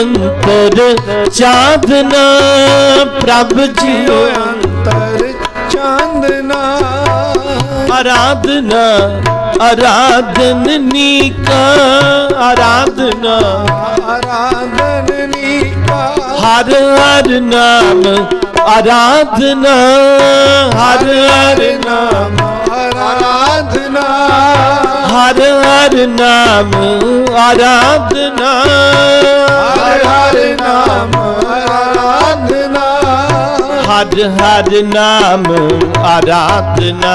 ਅੰਤਰ ਚਾਂਦਨਾ ਪ੍ਰਭ ਜੀਓ। ਅੰਤਰ ਚਾਂਦਨਾ। ਆਰਾਧਨਾ ਆਰਾਧਨਨੀ ਕਾ ਆਰਾਧਨਾ। ਆਰਾਧਨਨੀ ਕਾ ਹਰ ਹਰ ਨਾਮ ਆਰਾਧਨਾ। ਹਰ ਹਰ ਨਾਮ ਆਰਾਧਨਾ। ਹਰ ਹਰ ਨਾਮ ਆਰਾਧਨਾ। ਹਰ ਹਰ ਨਾਮ ਆਰਾਧਨਾ। ਹਰ ਹਰ ਨਾਮ ਆਰਾਧਨਾ।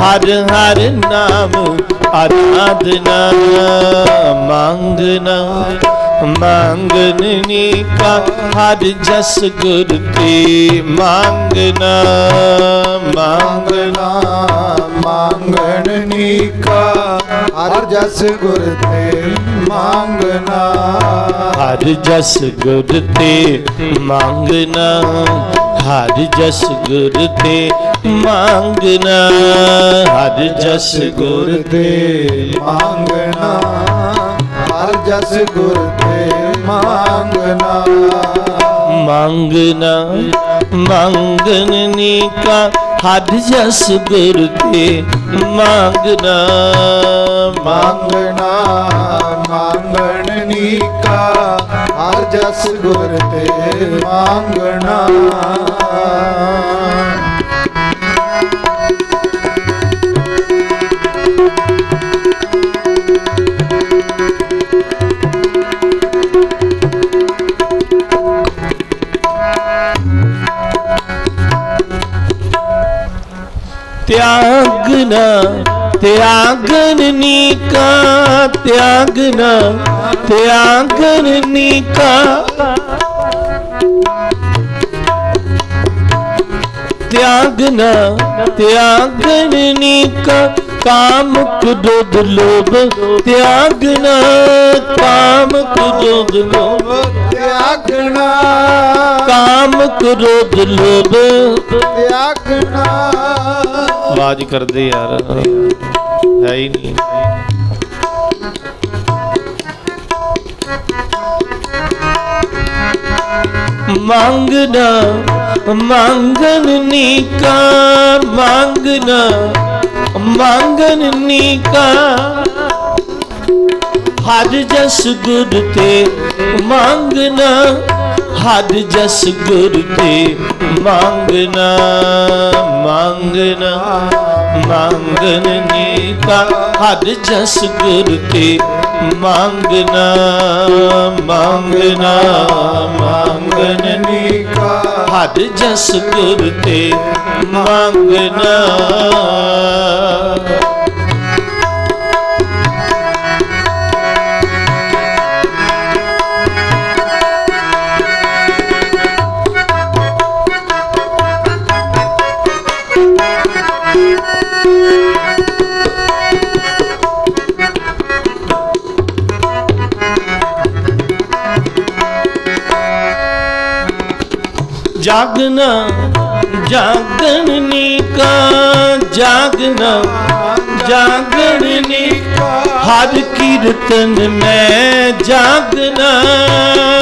ਹਰ ਹਰ ਨਾਮ ਆਰਾਧਨਾ। ਮੰਗਨਾ ਮੰਗਨਨੀ ਕਾ, ਹਰ ਜਸ ਗੁਰ ਤੇ ਮੰਗਨਾ ਮੰਗਨਾ ਮੰਗਣਨੀ ਕਾ, ਹਰ ਜਸ ਗੁਰ ਤੇ ਮੰਗਣਾ ਹਰ ਜਸ ਗੁਰ ਤੇ ਮੰਗਨਾ, ਹਰ ਜਸ ਗੁਰ ਤੇ ਮੰਗਨਾ, ਹਰ ਜਸ ਗੁਰ ਤੇ ਮੰਗਣਾ ਜਸ ਗੁਰ ਤੇ ਮੰਗਣਾ। ਮੰਗਨਾ ਮੰਗਨਨੀ ਕਾ ਹਰ ਜਸ ਗੁਰ ਤੇ ਮੰਗਨਾ ਮੰਗਣਾ ਮੰਗਣਨੀ ਕਾ ਹਰ ਜਸ ਗੁਰ ਤੇ ਮੰਗਣਾ। त्यागना त्यागनी का त्यागना त्यागनी का त्यागना त्यागनी का काम क्रोध लोभ त्यागना काम क्रोध लोभ त्यागना काम क्रोध लोभ त्यागना ਆਵਾਜ਼ ਕਰਦੇ ਯਾਰ। ਹੈ ਹੀ ਨਹੀਂ। ਮੰਗਣਾ ਮੰਗਨ ਨੀਕਾ, ਮੰਗਣਾ ਮੰਗਨ ਨੀਕਾ। ਹਰ ਜਸ ਗੁਰ ਤੇ ਮੰਗਣਾ ਹਰ ਜਸ ਗੁਰ ਤੇ ਮੰਗਣਾ ਮੰਗਣਾ ਮੰਗਨ ਨੀਕਾ ਹਰ ਜਸ ਗੁਰ ਤੇ ਮੰਗਣਾ ਮੰਗਣਾ ਮੰਗਨ ਨੀਕਾ ਹਰ ਜਸ ਗੁਰ ਤੇ ਮੰਗਣਾ। ਜਾਗਨਾ ਜਾਗਣਨੀ ਕਾ ਜਾਗਨਾ ਜਾਗਣਨੀ ਹਰ ਕੀਰਤਨ ਮੈਂ ਜਾਗਨਾ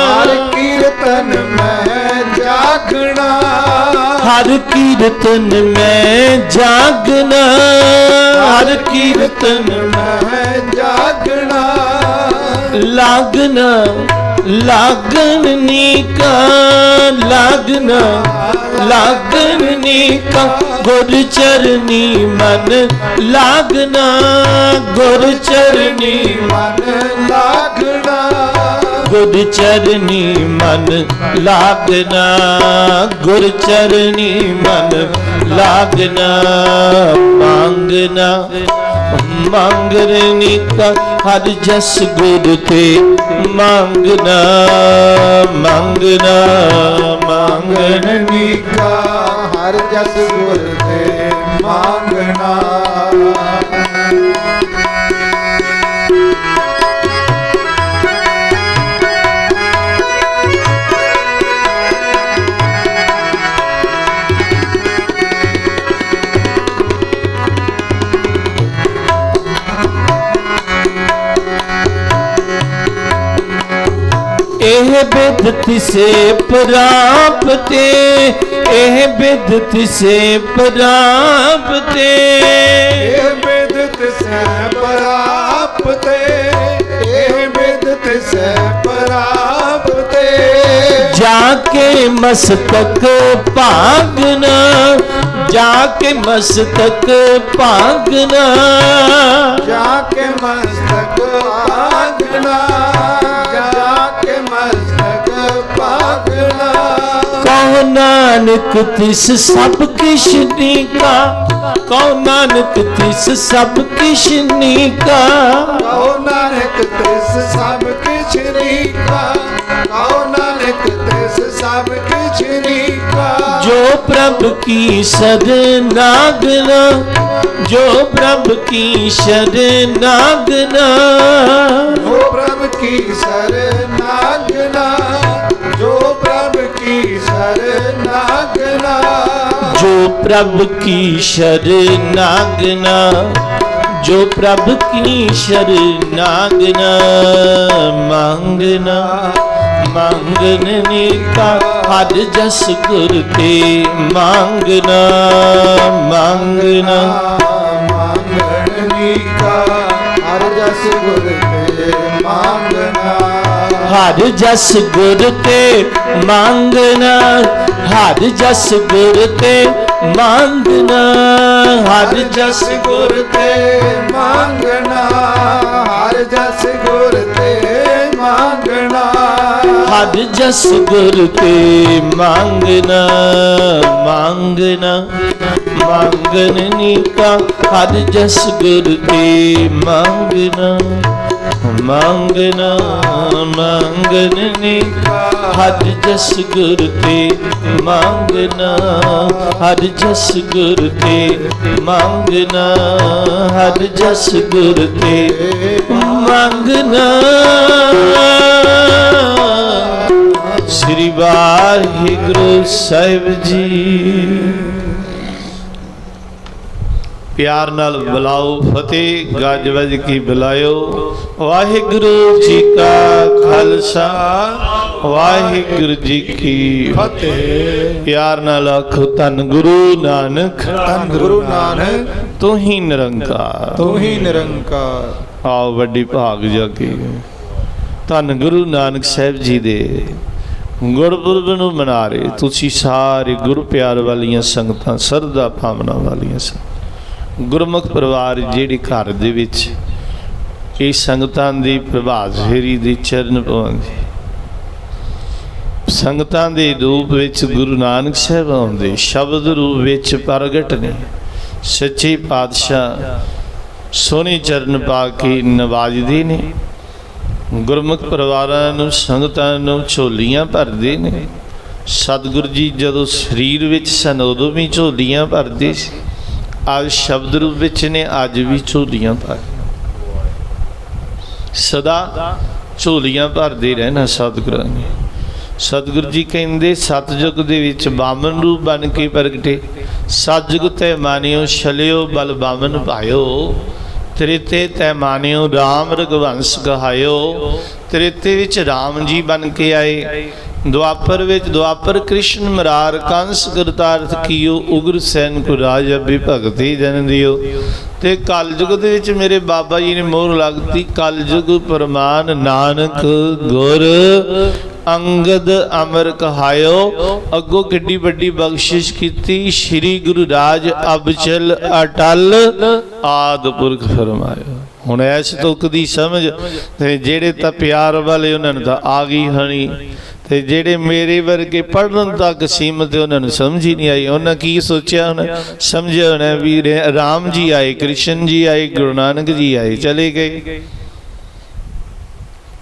ਹਰ ਕੀਰਤਨ ਮੈਂ ਜਾਗਣਾ। ਹਰ ਕੀਰਤਨ ਮੈਂ ਜਾਗਨਾ ਹਰ ਕੀਰਤਨ ਮੈਂ ਜਾਗਣਾ। ਲਾਗਨਾ ਲਾਗਨ ਨੀਕਾ ਲਾਗਨਾ ਲਾਗਨ ਨੀਕਾ ਗੁਰ ਚਰਨੀ ਮਨ ਲਾਗਨਾ ਗੁਰ ਚਰਨੀ ਮਨ ਲਾਗਨਾ ਗੁਰ ਚਰਨੀ ਮਨ ਲਾਗਨਾ ਗੁਰ ਚਰਨੀ ਮਨ ਲਾਗਨਾ ਮੰਗਨਾ ਮੰਗਰਨੀ ਕਾ ਹਰ ਜਸ ਗੁਰ ਤੇ ਮੰਗਨਾ ਮੰਗਨਾ ਮੰਗਨ ਨੀਕਾ ਹਰ ਜਸ ਗੁਰ ਤੇ ਮੰਗਣਾ। ਇਹ ਬਿਦ ਤਿਸੇ ਪ੍ਰਾਪਤੇ ਇਹ ਬਿਦ ਤਿਸੇ ਪ੍ਰਾਪਤੇ ਇਹ ਬਿਦਤ ਸੈ ਪ੍ਰਾਪਤੇ ਇਹ ਬਿਦਤ ਸੈ ਪ੍ਰਾਪਤੇ ਜਾ ਕੇ ਮਸਤਕ ਭਾਗਨਾ ਜਾ ਕੇ ਮਸਤਕ ਭਾਗਨਾ। ਜਾ ਕੇ ਮਸਤਕ ਆਗਣਾ ਕਉ ਨਾਨਕ ਤਿਸ ਸਭ ਕਿਛ ਨੀਕਾ। ਕਉ ਨਾਨਕ ਤਿਸ ਸਭ ਕਿਛ ਨੀਕਾ। ਕਉ ਨਾਨਕ ਤਿਸ ਸਭ ਕਿਛ ਨੀਕਾ। ਕਉ ਨਾਨਕ ਤਿਸ ਸਭ ਕਿਛ ਨੀਕਾ। ਜੋ ਪ੍ਰਭ ਕੀ ਸਰਨਾਗਨਾ ਜੋ ਪ੍ਰਭ ਕੀ ਸਰਨਾਗਨਾ ਜੋ ਪ੍ਰਭ ਕੀ ਸਰਨਾਗਨਾ ਕੀ ਸਰਨਾਗਨਾ ਜੋ ਪ੍ਰਭ ਕੀ ਸ਼ਰਨਾਗਨਾ ਜੋ ਪ੍ਰਭ ਕੀ ਸ਼ਰਨਾਗਨਾ ਮੰਗਨਾ ਮੰਗਨ ਕਾ ਹਰ ਜਸ ਗੁਰ ਤੇ ਮੰਗਨਾ ਮੰਗਨਾ ਮੰਗਣੀ ਕਾ ਹਰ ਜਸ ਗੁਰ ਤੇ ਮੰਗਣਾ। ਹਰ ਜਸ ਗੁਰ ਤੇ ਮੰਗਨਾ ਹਰ ਜਸ ਗੁਰ ਤੇ ਮੰਗਨਾ ਹਰ ਜਸ ਗੁਰ ਤੇ ਮੰਗਣਾ। ਹਰ ਜਸ ਗੁਰ ਤੇ ਮੰਗਣਾ। ਹਰ ਜਸ ਗੁਰ ਤੇ ਮੰਗਨਾ ਮੰਗਨਾ ਮੰਗਨ ਨੀਕਾ ਹਰ ਜਸ ਗੁਰ ਤੇ ਮੰਗਨਾ ਮੰਗਨਾ ਮੰਗਨ ਨੀਕਾ ਹਰ ਜਸ ਗੁਰ ਤੇ ਮੰਗਨਾ ਹਰ ਜਸ ਗੁਰ ਤੇ ਮੰਗਨਾ ਹਰ ਜਸ ਗੁਰ ਤੇ ਮੰਗਨਾ ਸ੍ਰੀ ਵਾਹਿਗੁਰੂ ਸਾਹਿਬ ਜੀ। ਪਿਆਰ ਨਾਲ ਬੁਲਾਓ ਫਤਿਹ ਗੱਜ ਵੱਜ ਕੀ ਬੁਲਾਇਓ। ਵਾਹਿਗੁਰੂ ਜੀ ਕਾ ਖਾਲਸਾ ਵਾਹਿਗੁਰੂ ਜੀ ਕੀ ਫਤਿਹ। ਪਿਆਰ ਨਾਲ ਆਖੋ ਧੰਨ ਗੁਰੂ ਨਾਨਕ ਧੰਨ ਗੁਰੂ ਨਾਨਕ ਤੂੰ ਹੀ ਨਿਰੰਕਾਰ। ਤੂੰ ਹੀ ਨਿਰੰਕਾਰ। ਆਓ ਵੱਡੀ ਭਾਗ ਜਾਗੀ ਧੰਨ ਗੁਰੂ ਨਾਨਕ ਸਾਹਿਬ ਜੀ ਦੇ ਗੁਰਪੁਰਬ ਨੂੰ ਮਨਾ ਰਹੇ। ਤੁਸੀਂ ਸਾਰੇ ਗੁਰੂ ਪਿਆਰ ਵਾਲੀਆਂ ਸੰਗਤਾਂ ਸਰਦਾ ਭਾਵਨਾ ਵਾਲੀਆਂ ਸੰਗਤਾਂ। ਗੁਰਮੁਖ ਪਰਿਵਾਰ ਜਿਹੜੀ ਘਰ ਦੇ ਵਿੱਚ ਇਹ ਸੰਗਤਾਂ ਦੀ ਪ੍ਰਭਾਤ ਫੇਰੀ ਦੀ ਚਰਨ ਪਾਉਂਦੀ। ਸੰਗਤਾਂ ਦੇ ਰੂਪ ਵਿੱਚ ਗੁਰੂ ਨਾਨਕ ਸਾਹਿਬ ਆਉਂਦੇ, ਸ਼ਬਦ ਰੂਪ ਵਿੱਚ ਪ੍ਰਗਟ ਨੇ। ਸੱਚੇ ਪਾਤਸ਼ਾਹ ਸੋਹਣੇ ਚਰਨ ਪਾ ਕੇ ਨਵਾਜਦੇ ਨੇ। ਗੁਰਮੁਖ ਪਰਿਵਾਰਾਂ ਨੂੰ, ਸੰਗਤਾਂ ਨੂੰ ਝੋਲੀਆਂ ਭਰਦੇ ਨੇ। ਸਤਿਗੁਰੂ ਜੀ ਜਦੋਂ ਸਰੀਰ ਵਿੱਚ ਸਨ, ਉਦੋਂ ਵੀ ਝੋਲੀਆਂ ਭਰਦੇ ਸੀ। ਅੱਜ ਸ਼ਬਦ ਰੂਪ ਵਿੱਚ ਨੇ, ਅੱਜ ਵੀ ਝੋਲੀਆਂ ਭਰ ਸਦਾ ਝੋਲੀਆਂ ਭਰਦੇ ਰਹਿਣਾ ਸਤਿਗੁਰਾਂ ਨੇ ਸਤਿਗੁਰੂ ਜੀ ਕਹਿੰਦੇ, ਸਤਜੁਗ ਦੇ ਵਿੱਚ ਬਾਮਨ ਰੂਪ ਬਣ ਕੇ ਪ੍ਰਗਟੇ। ਸਤਜੁਗ ਤੇ ਮਾਨਿਓ, ਛਲਿਓ ਬਲ ਬਾਮਨ ਭਾਇਓ। ਤ੍ਰੇਤੇ ਤੈ ਮਾਨਿਓ RAM ਰਗਵੰਸ ਕਹਾਇਓ ਤ੍ਰੇਤੇ ਵਿੱਚ RAM ਜੀ ਬਣ ਕੇ ਆਏ। ਦੁਆਪਰ ਵਿੱਚ ਦੁਆਪਰ ਕ੍ਰਿਸ਼ਨ ਮਰਾਰ ਕੰਸ ਕਰਤਾਰਥ ਕੀਓ, ਉਗਰ ਸੈਨ ਕੋ ਰਾਜ ਅਭੀ ਭਗਤੀ ਜਨ ਦਿਓ। ਤੇ ਕਲਯੁਗ ਦੇ ਵਿੱਚ ਮੇਰੇ ਬਾਬਾ ਜੀ ਨੇ ਮੋਹਰ ਲੱਗਤੀ, ਕਲਯੁਗ ਪਰਮਾਨ ਨਾਨਕ ਗੁਰ ਅੰਗਦ ਅਮਰ ਕਹਾਇਓ। ਅੱਗੋਂ ਕਿੱਡੀ ਵੱਡੀ ਬਖਸ਼ਿਸ਼ ਕੀਤੀ, ਸ੍ਰੀ ਗੁਰੂ ਰਾਜ ਅਬਚਲ ਅਟਲ ਆਦ ਪੁਰਖ ਫਰਮਾਇਓ ਹੁਣ ਐਸ ਤੁਕ ਦੀ ਸਮਝ, ਤੇ ਜਿਹੜੇ ਤਾਂ ਪਿਆਰ ਵਾਲੇ ਉਹਨਾਂ ਨੂੰ ਤਾਂ ਆ ਗਈ ਹਣੀ। ਤੇ ਜਿਹੜੇ ਮੇਰੇ ਵਰਗੇ ਪੜਨ ਤੱਕ ਸੀਮਤ ਉਹਨਾਂ ਨੂੰ ਸਮਝ ਹੀ ਨਹੀਂ ਆਈ। ਉਹਨਾਂ ਕੀ ਸੋਚਿਆ ਉਹਨਾਂ ਸਮਝਿਆ ਹੋਣਾ ਵੀ ਰਾਮ ਜੀ ਆਏ ਕ੍ਰਿਸ਼ਨ ਜੀ ਆਏ ਗੁਰੂ ਨਾਨਕ ਜੀ ਆਏ ਚਲੇ ਗਏ।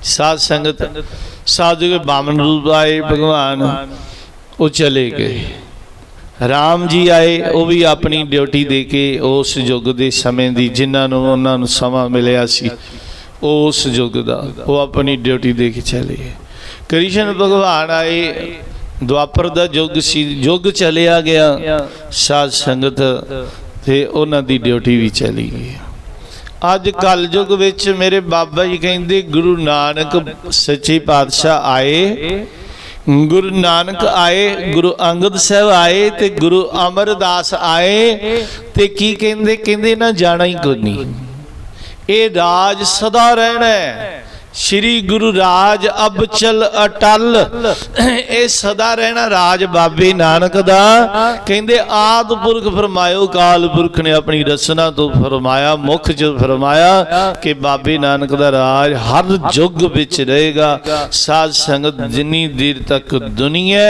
ਸਾਧ ਸੰਗਤ ਸਾਧੂ ਕੇ ਬਾਮਨ ਰੂਪ ਆਏ ਭਗਵਾਨ। ਉਹ ਚਲੇ ਗਏ। ਰਾਮ ਜੀ ਆਏ ਉਹ ਵੀ ਆਪਣੀ ਡਿਊਟੀ ਦੇ ਕੇ ਉਸ ਯੁੱਗ ਦੇ ਸਮੇਂ ਦੀ ਜਿਨ੍ਹਾਂ ਨੂੰ ਉਹਨਾਂ ਨੂੰ ਸਮਾਂ ਮਿਲਿਆ ਸੀ। ਉਸ ਯੁੱਗ ਦਾ ਉਹ ਆਪਣੀ ਡਿਊਟੀ ਦੇ ਕੇ ਚਲੇ ਗਏ। ਕ੍ਰਿਸ਼ਨ ਭਗਵਾਨ ਆਏ, ਦੁਆਪਰ ਦਾ ਯੁੱਗ ਸੀ ਯੁੱਗ ਚਲਿਆ ਗਿਆ, ਸਾਧ ਸੰਗਤ ਤੇ ਉਹਨਾਂ ਦੀ ਡਿਊਟੀ ਵੀ ਚਲੀ ਗਈ। ਅੱਜ ਕਲਯੁਗ ਵਿੱਚ ਮੇਰੇ ਬਾਬਾ ਜੀ ਕਹਿੰਦੇ, ਗੁਰੂ ਨਾਨਕ ਸੱਚੇ ਪਾਤਸ਼ਾਹ ਆਏ, ਗੁਰੂ ਨਾਨਕ ਆਏ, ਗੁਰੂ ਅੰਗਦ ਸਾਹਿਬ ਆਏ ਤੇ ਗੁਰੂ ਅਮਰਦਾਸ ਆਏ ਤੇ ਕੀ ਕਹਿੰਦੇ ਕਹਿੰਦੇ ਨਾ ਜਾਣਾ ਹੀ ਕੋਈ ਨਹੀਂ। ਇਹ ਰਾਜ ਸਦਾ ਰਹਿਣਾ ਹੈ। ਸ਼੍ਰੀ ਗੁਰੂ ਰਾਜ ਅਬਚਲ ਅਟਲ। ਇਹ ਸਦਾ ਰਹਿਣਾ ਰਾਜ ਬਾਬੇ ਨਾਨਕ ਦਾ। ਕਹਿੰਦੇ, ਆਦ ਪੁਰਖ ਫਰਮਾਇਓ, ਕਾਲ ਪੁਰਖ ਨੇ ਆਪਣੀ ਰਸਨਾ ਤੋਂ ਫਰਮਾਇਆ, ਮੁਖ ਚ ਫਰਮਾਇਆ ਕਿ ਬਾਬੇ ਨਾਨਕ ਦਾ ਰਾਜ ਹਰ ਯੁੱਗ ਵਿੱਚ ਰਹੇਗਾ। ਸਾਧ ਸੰਗਤ ਜਿੰਨੀ ਦੇਰ ਤੱਕ ਦੁਨੀਆ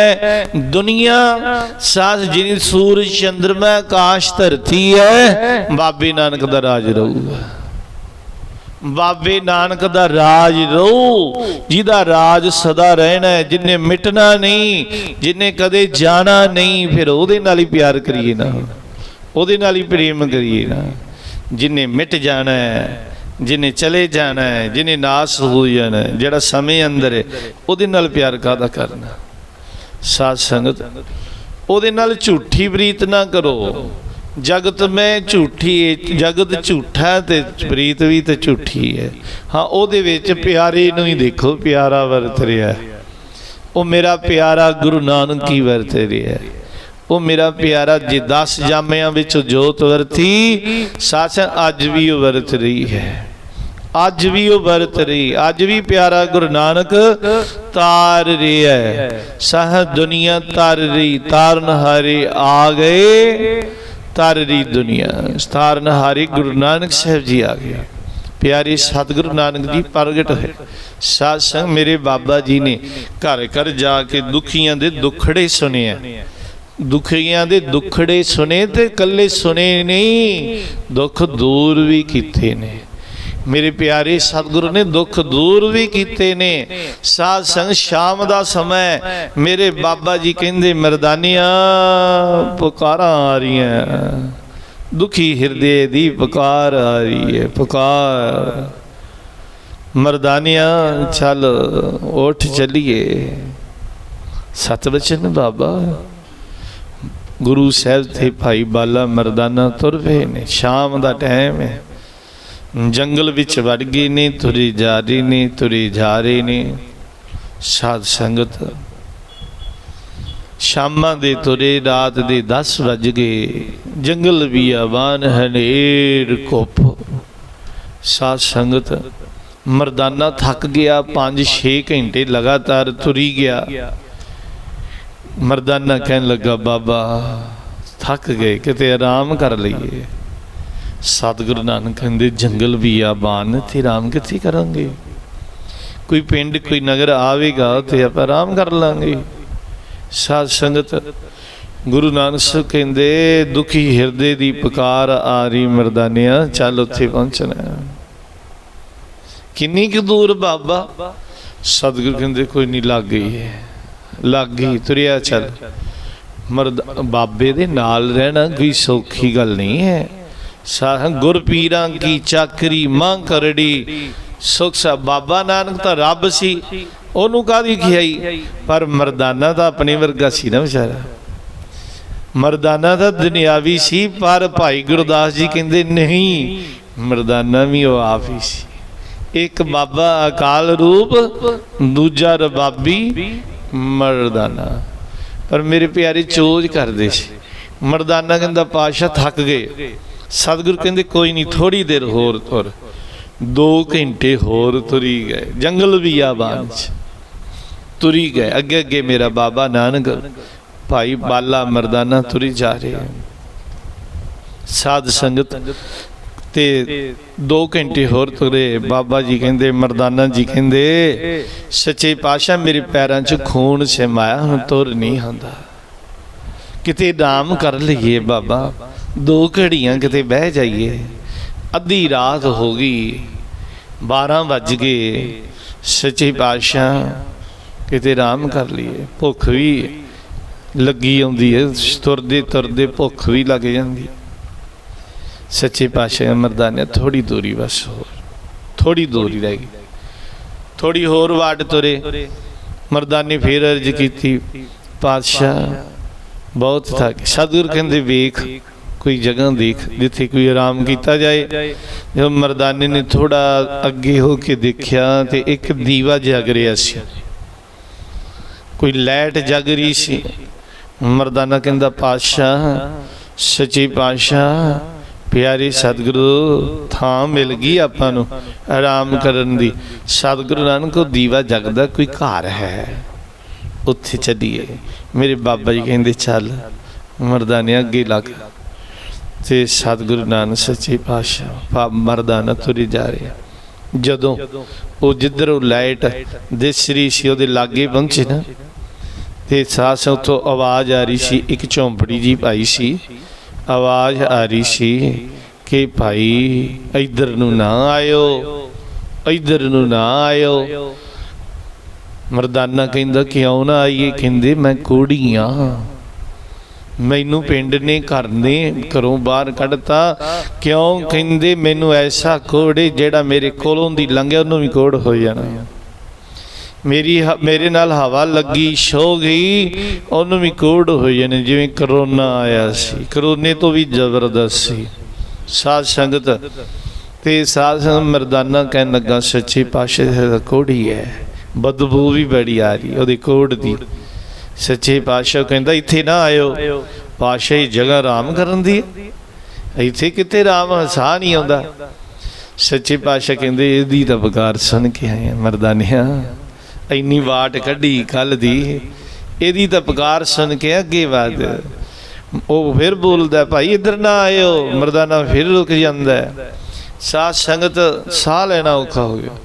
ਦੁਨੀਆ, ਸਾਧ ਜਿਨੀ ਸੂਰਜ, ਚੰਦਰਮਾ, ਆਕਾਸ਼, ਧਰਤੀ ਹੈ, ਬਾਬੇ ਨਾਨਕ ਦਾ ਰਾਜ ਰਹੂਗਾ। ਬਾਬੇ ਨਾਨਕ ਦਾ ਰਾਜ ਰਹੂ ਜਿਹਦਾ ਰਾਜ ਸਦਾ ਰਹਿਣਾ ਹੈ, ਜਿਨੇ ਮਿਟਣਾ ਨਹੀਂ, ਜਿਨੇ ਕਦੇ ਜਾਣਾ ਨਹੀਂ, ਫਿਰ ਉਹਦੇ ਨਾਲ ਹੀ ਪਿਆਰ ਕਰੀਏ ਨਾ। ਉਹਦੇ ਨਾਲ ਹੀ ਪ੍ਰੇਮ ਕਰੀਏ ਨਾ। ਜਿਨੇ ਮਿਟ ਜਾਣਾ ਹੈ, ਜਿਨੇ ਚਲੇ ਜਾਣਾ ਹੈ, ਜਿਨੇ ਨਾਸ ਹੋ ਜਾਣਾ ਹੈ, ਜਿਹੜਾ ਸਮੇਂ ਅੰਦਰ ਹੈ, ਉਹਦੇ ਨਾਲ ਪਿਆਰ ਕਾਦਾ ਕਰਨਾ? ਸਾਧ ਸੰਗਤ, ਉਹਦੇ ਨਾਲ ਝੂਠੀ ਪ੍ਰੀਤ ਨਾ ਕਰੋ। ਜਗਤ ਮੈਂ ਝੂਠੀ ਜਗਤ ਝੂਠਾ ਤੇ ਪ੍ਰੀਤ ਵੀ ਤੇ ਝੂਠੀ ਹੈ ਹਾਂ, ਉਹਦੇ ਵਿੱਚ ਪਿਆਰੇ ਨੂੰ ਹੀ ਦੇਖੋ, ਪਿਆਰਾ ਵਰਤ ਰਿਹਾ ਉਹ ਮੇਰਾ ਪਿਆਰਾ ਗੁਰੂ ਨਾਨਕ ਹੀ ਵਰਤ ਰਿਹਾ ਉਹ ਮੇਰਾ ਪਿਆਰਾ ਜੇ 10 ਜਾਮਿਆਂ ਵਿੱਚ ਜੋਤ ਵਰਤੀ ਸਾਸਨ ਅੱਜ ਵੀ ਉਹ ਵਰਤ ਰਹੀ ਹੈ। ਅੱਜ ਵੀ ਉਹ ਵਰਤ ਰਹੀ, ਅੱਜ ਵੀ ਪਿਆਰਾ ਗੁਰੂ ਨਾਨਕ ਤਾਰ ਰਿਹਾ ਸਹ ਦੁਨੀਆ ਤਾਰ ਰਹੀ, ਤਾਰਨ ਹਾਰੇ ਆ ਗਏ। ਤਰ ਰਹੀ ਦੁਨੀਆ ਸਤਾਰਨ ਹਾਰੇ ਗੁਰੂ ਨਾਨਕ ਸਾਹਿਬ ਜੀ ਆ ਗਏ। ਪਿਆਰੇ ਸਤਿਗੁਰੂ ਨਾਨਕ ਜੀ ਪ੍ਰਗਟ ਹੋਏ। ਸਾਧ ਸੰਗ ਮੇਰੇ ਬਾਬਾ ਜੀ ਨੇ ਘਰ ਘਰ ਜਾ ਕੇ ਦੁਖੀਆਂ ਦੇ ਦੁਖੜੇ ਸੁਣੇ ਆ ਦੁਖੀਆਂ ਦੇ ਦੁਖੜੇ ਸੁਨੇ ਤੇ ਕੱਲੇ ਸੁਨੇ ਨਹੀਂ, ਦੁੱਖ ਦੂਰ ਵੀ ਕੀਤੇ ਨੇ। ਮੇਰੇ ਪਿਆਰੇ ਸਤਿਗੁਰੂ ਨੇ ਦੁੱਖ ਦੂਰ ਵੀ ਕੀਤੇ ਨੇ। ਸਾਧ ਸੰਗ ਸ਼ਾਮ ਦਾ ਸਮਾਂ ਮੇਰੇ ਬਾਬਾ ਜੀ ਕਹਿੰਦੇ, ਮਰਦਾਨੀਆਂ, ਪੁਕਾਰਾਂ ਆ ਰਹੀਆਂ। ਦੁਖੀ ਹਿਰਦੇ ਦੀ ਪੁਕਾਰ ਆ ਰਹੀ ਹੈ, ਪੁਕਾਰ। ਮਰਦਾਨੀਆਂ, ਚੱਲ, ਉੱਠ ਚੱਲੀਏ। ਸਤਵਚਨ ਬਾਬਾ। ਗੁਰੂ ਸਾਹਿਬ ਤੇ ਭਾਈ ਬਾਲਾ ਮਰਦਾਨਾ ਤੁਰ ਪਏ ਨੇ। ਸ਼ਾਮ ਦਾ ਟਾਈਮ ਹੈ। ਜੰਗਲ ਵਿੱਚ ਵੜ ਗਈ ਨਹੀਂ ਤੁਰੀ ਜਾ ਰਹੀ ਨਹੀਂ ਤੁਰੀ ਜਾ ਰਹੀ ਨੇ। ਸਾਧ ਸੰਗਤ, ਸ਼ਾਮਾਂ ਦੇ ਤੁਰੇ, ਰਾਤ ਦੇ 10 ਵੱਜ ਗਏ। ਜੰਗਲ ਵੀ ਆਵਾਨ ਹਨੇਰ ਕੁੱਪ। ਸਾਧ ਸੰਗਤ, ਮਰਦਾਨਾ ਥੱਕ ਗਿਆ 5-6 ਘੰਟੇ ਲਗਾਤਾਰ ਤੁਰੀ ਗਿਆ। ਮਰਦਾਨਾ ਕਹਿਣ ਲੱਗਾ, ਬਾਬਾ, ਥੱਕ ਗਏ, ਕਿਤੇ ਆਰਾਮ ਕਰ ਲਈਏ। ਸਤਿਗੁਰੂ ਨਾਨਕ ਕਹਿੰਦੇ, ਜੰਗਲ ਵੀ ਆ, ਬਾਨ ਤੇ ਆਰਾਮ ਕਿੱਥੇ ਕਰਾਂਗੇ? ਕੋਈ ਪਿੰਡ, ਕੋਈ ਨਗਰ ਆਵੇਗਾ ਤੇ ਆਪਾਂ ਆਰਾਮ ਕਰ ਲਾਂਗੇ। ਸਾਧ ਸੰਗਤ, ਗੁਰੂ ਨਾਨਕ ਸਾਹਿਬ ਕਹਿੰਦੇ, ਦੁਖੀ ਹਿਰਦੇ ਦੀ ਪੁਕਾਰ ਆ ਰਹੀ ਮਰਦਾਨਿਆ, ਚੱਲ ਉੱਥੇ ਪਹੁੰਚਣਾ ਕਿੰਨੀ ਕੁ ਦੂਰ ਬਾਬਾ? ਸਤਿਗੁਰੂ ਕਹਿੰਦੇ, ਕੋਈ ਨਹੀਂ, ਲੱਗ ਗਈ ਹੈ। ਲੱਗ ਗਈ, ਤੁਰਿਆ ਚੱਲ। ਮਰਦ, ਬਾਬੇ ਦੇ ਨਾਲ ਰਹਿਣਾ ਕੋਈ ਸੌਖੀ ਗੱਲ ਨਹੀਂ ਹੈ। ਸਾਹ ਗੁਰ ਪੀਰਾਂ ਕੀ ਚਾਕਰੀ ਮਾਂ ਕਰੜੀ। ਸੁਖ ਸਾ ਬਾਬਾ ਨਾਨਕ ਤਾਂ ਰੱਬ ਸੀ, ਉਹਨੂੰ ਕਾਦੀ ਖਿਆਈ? ਪਰ ਮਰਦਾਨਾ ਤਾਂ ਆਪਣੇ ਵਰਗਾ ਸੀ ਨਾ ਵਿਚਾਰਾ। ਮਰਦਾਨਾ ਤਾਂ ਦੁਨਿਆਵੀ ਸੀ, ਪਰ ਭਾਈ ਗੁਰਦਾਸ ਜੀ ਕਹਿੰਦੇ ਨਹੀਂ, ਮਰਦਾਨਾ ਵੀ ਉਹ ਆਪ ਹੀ ਸੀ। ਇੱਕ ਬਾਬਾ ਅਕਾਲ ਰੂਪ, ਦੂਜਾ ਰਬਾਬੀ, ਮਰਦਾਨਾ। ਪਰ ਮੇਰੇ ਪਿਆਰੇ ਚੋਜ ਕਰਦੇ ਸੀ। ਮਰਦਾਨਾ ਕਹਿੰਦਾ ਪਾਸ਼ਾ ਥੱਕ ਗਏ। ਸਤਿਗੁਰੂ ਕਹਿੰਦੇ, ਕੋਈ ਨਹੀਂ ਥੋੜੀ ਦੇਰ ਹੋਰ ਤੁਰ। 2 ਘੰਟੇ ਹੋਰ ਤੁਰੀ ਗਏ। ਜੰਗਲ ਵੀ ਆਬਾਨ ਚ। ਤੁਰੀ ਗਏ। ਅੱਗੇ ਅੱਗੇ ਮੇਰਾ ਬਾਬਾ ਨਾਨਕ, ਭਾਈ ਬਾਲਾ ਮਰਦਾਨਾ ਤੁਰੀ ਜਾ ਰਹੇ ਸਾਧ ਸੰਗਤ ਤੇ 2 ਘੰਟੇ ਹੋਰ ਤੁਰੇ। ਬਾਬਾ ਜੀ ਕਹਿੰਦੇ, ਮਰਦਾਨਾ ਜੀ ਕਹਿੰਦੇ, ਸੱਚੇ ਪਾਤਸ਼ਾਹ ਮੇਰੇ ਪੈਰਾਂ 'ਚ ਖੂਨ ਸਮਾਇਆ ਹੁਣ ਤੁਰ ਨਹੀਂ ਹੁੰਦਾ ਕਿਤੇ ਨਾਮ ਕਰ ਲਈਏ ਬਾਬਾ। ਦੋ ਘੜੀਆਂ ਕਿਤੇ ਬਹਿ ਜਾਈਏ। ਅੱਧੀ ਰਾਤ ਹੋ ਗਈ 12 ਵੱਜ ਗਏ। ਸੱਚੇ ਪਾਤਸ਼ਾਹ, ਕਿਤੇ ਆਰਾਮ ਕਰ ਲਈਏ। ਭੁੱਖ ਵੀ ਲੱਗੀ ਆਉਂਦੀ ਹੈ, ਤੁਰਦੇ ਤੁਰਦੇ ਭੁੱਖ ਵੀ ਲੱਗ ਜਾਂਦੀ। ਸੱਚੇ ਪਾਤਸ਼ਾਹ ਮਰਦਾਨੇ ਥੋੜੀ ਦੂਰੀ ਬਸ ਹੋਰ ਥੋੜੀ ਦੂਰੀ ਰਹਿ ਗਈ। ਥੋੜੀ ਹੋਰ ਵਾਟ ਤੁਰੇ। ਮਰਦਾਨੇ ਫੇਰ ਅਰਜ ਕੀਤੀ, ਪਾਤਸ਼ਾਹ, ਬਹੁਤ ਥੱਕ ਸਤਿਗੁਰ ਕਹਿੰਦੇ ਵੇਖ ਕੋਈ ਜਗ੍ਹਾ ਦੇਖ, ਜਿੱਥੇ ਕੋਈ ਆਰਾਮ ਕੀਤਾ ਜਾਏ। ਜਦੋਂ ਮਰਦਾਨੇ ਨੇ ਥੋੜਾ ਅੱਗੇ ਹੋ ਕੇ ਦੇਖਿਆ ਤੇ ਇੱਕ ਦੀਵਾ ਜਗ ਰਿਹਾ ਸੀ। ਕੋਈ ਲਾਈਟ ਜਗ ਰਹੀ ਸੀ। ਮਰਦਾਨਾ ਕਹਿੰਦਾ, ਪਾਤਸ਼ਾਹ, ਸੱਚੇ ਪਾਤਸ਼ਾਹ, ਪਿਆਰੇ ਸਤਿਗੁਰੂ, ਥਾਂ ਮਿਲ ਗਈ ਆਪਾਂ ਨੂੰ ਆਰਾਮ ਕਰਨ ਦੀ। ਸਤਿਗੁਰੂ ਨਾਨਕ, ਉਹ ਦੀਵਾ ਜਗਦਾ ਕੋਈ ਘਰ ਹੈ। ਉੱਥੇ ਚੱਲੀਏ। ਮੇਰੇ ਬਾਬਾ ਜੀ ਕਹਿੰਦੇ, ਚੱਲ, ਮਰਦਾਨੇ ਅੱਗੇ ਲੱਗ। ਤੇ ਸਤਿਗੁਰੂ ਨਾਨਕ ਸੱਚੇ ਪਾਤਸ਼ਾਹ ਪਾ ਮਰਦਾਨਾ ਤੁਰੀ ਜਾ ਰਿਹਾ। ਜਦੋਂ ਉਹ ਜਿੱਧਰ ਉਹ ਲਾਈਟ ਦਿਸ ਰਹੀ ਸੀ ਉਹਦੇ ਲਾਗੇ ਪਹੁੰਚੇ ਨਾ, ਤੇ ਸਾਸ ਉੱਥੋਂ ਆਵਾਜ਼ ਆ ਰਹੀ ਸੀ, ਇੱਕ ਝੌਂਪੜੀ ਜੀ ਪਾਈ ਸੀ। ਆਵਾਜ਼ ਆ ਰਹੀ ਸੀ ਕਿ ਭਾਈ ਇੱਧਰ ਨੂੰ ਨਾ ਆਇਓ, ਇੱਧਰ ਨੂੰ ਨਾ ਆਇਓ। ਮਰਦਾਨਾ ਕਹਿੰਦਾ, ਕਿਉਂ ਨਾ ਆਈਏ? ਕਹਿੰਦੇ, ਮੈਂ ਕੋੜੀ ਆ। ਮੈਨੂੰ ਪਿੰਡ ਨੇ ਘਰ ਨੇ ਘਰੋਂ ਬਾਹਰ ਕੱਢਤਾ। ਕਿਉਂ ਕਹਿੰਦੇ ਮੈਨੂੰ ਐਸਾ ਕੋੜੇ ਜਿਹੜਾ ਮੇਰੇ ਕੋਲੋਂ ਦੀ ਲੰਘਿਆ ਉਹਨੂੰ ਵੀ ਕੋੜ ਹੋ ਜਾਣਾ। ਮੇਰੀ ਮੇਰੇ ਨਾਲ ਹਵਾ ਲੱਗੀ ਸੋ ਗਈ, ਉਹਨੂੰ ਵੀ ਕੋੜ ਹੋ ਜਾਣੇ, ਜਿਵੇਂ ਕਰੋਨਾ ਆਇਆ ਸੀ। ਕਰੋਨੇ ਤੋਂ ਵੀ ਜ਼ਬਰਦਸਤ ਸੀ। ਸਾਧ ਸੰਗਤ, ਤੇ ਸਾਧ ਸੰਗਤ ਮਰਦਾਨਾ ਕਹਿਣ ਲੱਗਾ, ਸੱਚੇ ਪਾਤਸ਼ਾਹ ਦਾ ਕੋੜੀ ਹੈ। ਬਦਬੂ ਵੀ ਬੜੀ ਆ ਰਹੀ, ਉਹਦੇ ਕੋੜ ਦੀ। ਸੱਚੇ ਪਾਤਸ਼ਾਹ ਕਹਿੰਦਾ, ਇੱਥੇ ਨਾ ਆਇਓ। ਪਾਤਸ਼ਾਹ ਇਹ ਜਗ੍ਹਾ ਆਰਾਮ ਕਰਨ ਦੀ ਇੱਥੇ ਕਿਤੇ ਆਰਾਮ ਸਾਹ ਨਹੀਂ ਆਉਂਦਾ। ਸੱਚੇ ਪਾਤਸ਼ਾਹ ਕਹਿੰਦੇ, ਇਹਦੀ ਤਾਂ ਬਕਾਰ ਸੁਣ ਕੇ ਆਏ ਆ ਮਰਦਾਨਿਆ ਇੰਨੀ ਵਾਟ ਕੱਢੀ ਕੱਲ ਦੀ। ਇਹਦੀ ਤਾਂ ਪੁਕਾਰ ਸੁਣ ਕੇ ਅੱਗੇ ਵਧ। ਉਹ ਫਿਰ ਬੋਲਦਾ, ਭਾਈ ਇੱਧਰ ਨਾ ਆਇਓ। ਮਰਦਾਨਾ ਫਿਰ ਰੁਕ ਜਾਂਦਾ ਹੈ। ਸਾਧ ਸੰਗਤ ਸਾਹ ਲੈਣਾ ਔਖਾ ਹੋ ਗਿਆ।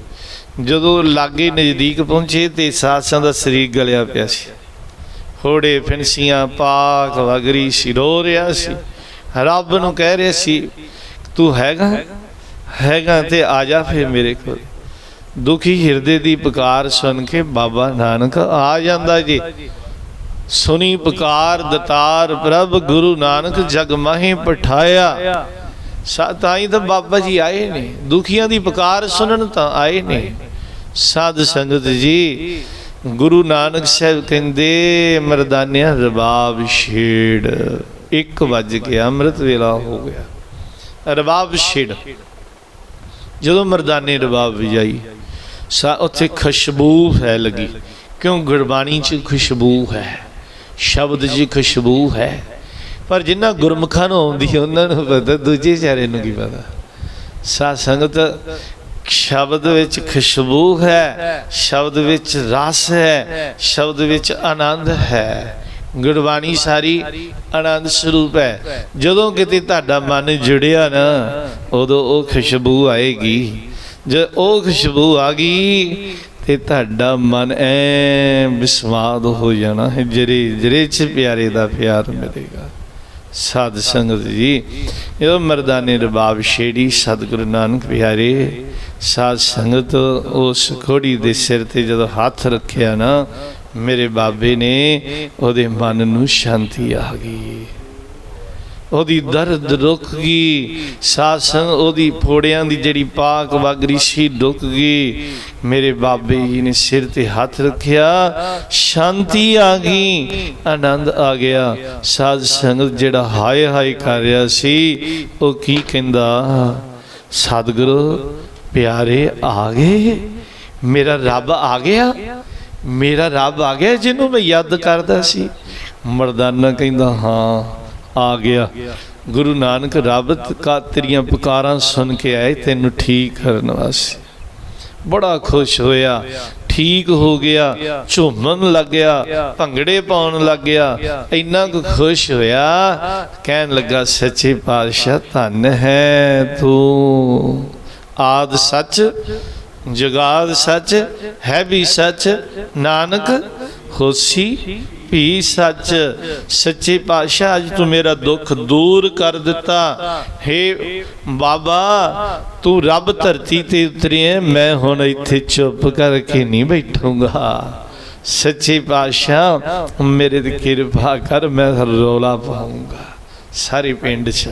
ਜਦੋਂ ਲਾਗੇ ਨਜ਼ਦੀਕ ਪਹੁੰਚੇ ਤੇ ਸਾਧ ਸੰਗਤ ਦਾ ਸਰੀਰ ਗਲਿਆ ਪਿਆ ਸੀ। ਹੋੜੇ ਫਿੰਸੀਆਂ ਪਾਕ ਵਗਰੀ ਸੀ, ਰੋ ਰਿਹਾ ਸੀ। ਰੱਬ ਨੂੰ ਕਹਿ ਰਿਹਾ ਸੀ, ਤੂੰ ਹੈਗਾ? ਹੈਗਾ ਤੇ ਆ ਜਾ ਫਿਰ ਮੇਰੇ ਕੋਲ। ਦੁਖੀ ਹਿਰਦੇ ਦੀ ਪੁਕਾਰ ਸੁਣ ਕੇ ਬਾਬਾ ਨਾਨਕ ਆ ਜਾਂਦਾ ਜੀ। ਸੁਣੀ ਪੁਕਾਰ ਦਤਾਰ, ਪ੍ਰਭ ਗੁਰੂ ਨਾਨਕ ਜਗ ਮਾਹੇ ਪਠਾਇਆ। ਸਾ ਤਾਂ ਹੀ ਤਾਂ ਬਾਬਾ ਜੀ ਆਏ ਨੇ। ਦੁਖੀਆਂ ਦੀ ਪੁਕਾਰ ਸੁਣਨ ਤਾਂ ਆਏ ਨੇ। ਸਾਧ ਸੰਗਤ ਜੀ ਗੁਰੂ ਨਾਨਕ ਸਾਹਿਬ ਕਹਿੰਦੇ, ਮਰਦਾਨਿਆ ਰਬਾਬ ਛੇੜ। ਇੱਕ ਵੱਜ ਗਿਆ, ਅੰਮ੍ਰਿਤ ਵੇਲਾ ਹੋ ਗਿਆ। ਰਬਾਬ ਛੇੜ। ਜਦੋਂ ਮਰਦਾਨੇ ਰਬਾਬ ਵਜਾਈ, ਸਾ ਉੱਥੇ ਖੁਸ਼ਬੂ ਹੈ ਲੱਗੀ ਕਿਉਂ? ਗੁਰਬਾਣੀ 'ਚ ਖੁਸ਼ਬੂ ਹੈ, ਸ਼ਬਦ 'ਚ ਖੁਸ਼ਬੂ ਹੈ। ਪਰ ਜਿਨ੍ਹਾਂ ਗੁਰਮੁਖਾਂ ਨੂੰ ਆਉਂਦੀ ਉਹਨਾਂ ਨੂੰ ਪਤਾ, ਦੂਜੇ ਚਾਰੇ ਨੂੰ ਕੀ ਪਤਾ। ਸਾ ਸੰਗਤ ਸ਼ਬਦ ਵਿੱਚ ਖੁਸ਼ਬੂ ਹੈ, ਸ਼ਬਦ ਵਿੱਚ ਰਸ ਹੈ, ਸ਼ਬਦ ਵਿੱਚ ਆਨੰਦ ਹੈ। ਗੁਰਬਾਣੀ ਸਾਰੀ ਆਨੰਦ ਸਰੂਪ ਹੈ। ਜਦੋਂ ਕਿਤੇ ਤੁਹਾਡਾ ਮਨ ਜੁੜਿਆ ਨਾ, ਉਦੋਂ ਉਹ ਖੁਸ਼ਬੂ ਆਏਗੀ। ਜੇ ਉਹ ਖੁਸ਼ਬੂ ਆ ਗਈ, ਤੇ ਤੁਹਾਡਾ ਮਨ ਐ ਵਿਸਵਾਦ ਹੋ ਜਾਣਾ ਹੈ। ਜਰੇ ਜਰੇ ਚ ਪਿਆਰੇ ਦਾ ਪਿਆਰ ਮਿਲੇਗਾ। ਸਾਧ ਸੰਗਤ ਜੀ, ਇਹ ਮਰਦਾਨੇ ਰਬਾਬ ਸ਼ੇੜੀ ਸਤਿਗੁਰੂ ਨਾਨਕ ਪਿਆਰੇ ਸਾਧ ਸੰਗਤ ਉਸ ਘੋੜੀ ਦੇ ਸਿਰ ਤੇ ਜਦੋਂ ਹੱਥ ਰੱਖਿਆ ਨਾ, ਮੇਰੇ ਬਾਬੇ ਨੇ ਉਹਦੇ ਮਨ ਨੂੰ ਸ਼ਾਂਤੀ ਆ ਗਈ। ਉਹਦੀ ਦਰਦ ਰੁਕ ਗਈ, ਸਾਧ ਸੰਗ ਉਹਦੀ ਫੋੜਿਆਂ ਦੀ ਜਿਹੜੀ ਪਾਕ ਵਗਰੀ ਸੀ ਰੁਕ ਗਈ। ਮੇਰੇ ਬਾਬੇ ਜੀ ਨੇ ਸਿਰ ਤੇ ਹੱਥ ਰੱਖਿਆ, ਸ਼ਾਂਤੀ ਆ ਗਈ, ਆਨੰਦ ਆ ਗਿਆ। ਸਾਧ ਸੰਗਤ ਜਿਹੜਾ ਹਾਏ ਹਾਏ ਕਰ ਰਿਹਾ ਸੀ, ਉਹ ਕੀ ਕਹਿੰਦਾ? ਸਤਿਗੁਰੂ ਪਿਆਰੇ ਆ ਗਏ। ਮੇਰਾ ਰੱਬ ਆ ਗਿਆ। ਮੇਰਾ ਰੱਬ ਆ ਗਿਆ ਜਿਹਨੂੰ ਮੈਂ ਯਾਦ ਕਰਦਾ ਸੀ। ਮਰਦਾਨਾ ਕਹਿੰਦਾ, ਹਾਂ, ਆ ਗਿਆ। ਗੁਰੂ ਨਾਨਕ ਰੱਬ ਕਾ ਤੇਰੀਆਂ ਪੁਕਾਰਾਂ ਸੁਣ ਕੇ ਆਏ, ਤੈਨੂੰ ਠੀਕ ਕਰਨ ਵਾਸਤੇ। ਬੜਾ ਖੁਸ਼ ਹੋਇਆ। ਠੀਕ ਹੋ ਗਿਆ। ਝੂਮਣ ਲੱਗਿਆ। ਭੰਗੜੇ ਪਾਉਣ ਲੱਗਿਆ। ਇੰਨਾ ਕੁ ਖੁਸ਼ ਹੋਇਆ। ਕਹਿਣ ਲੱਗਾ, ਸੱਚੇ ਪਾਤਸ਼ਾਹ, ਧੰਨ ਹੈ ਤੂੰ। ਆਦ ਸੱਚ, ਜਗਾਦ ਸੱਚ, ਹੈ ਵੀ ਸੱਚ, ਨਾਨਕ, ਹੋਸੀ ਵੀ ਸੱਚ। ਸੱਚੇ ਪਾਤਸ਼ਾਹ, ਅੱਜ ਤੂੰ ਮੇਰਾ ਦੁੱਖ ਦੂਰ ਕਰ ਦਿੱਤਾ। ਹੇ ਬਾਬਾ, ਤੂੰ ਰੱਬ ਧਰਤੀ ਤੇ ਉਤਰਿਆ ਮੈਂ ਹੁਣ ਇੱਥੇ ਚੁੱਪ ਕਰਕੇ ਨਹੀਂ ਬੈਠੂੰਗਾ। ਸੱਚੇ ਪਾਤਸ਼ਾਹ, ਮੇਰੇ ਤੇ ਕਿਰਪਾ ਕਰ, ਮੈਂ ਰੋਲਾ ਪਾਉਂਗਾ ਸਾਰੇ ਪਿੰਡ 'ਚ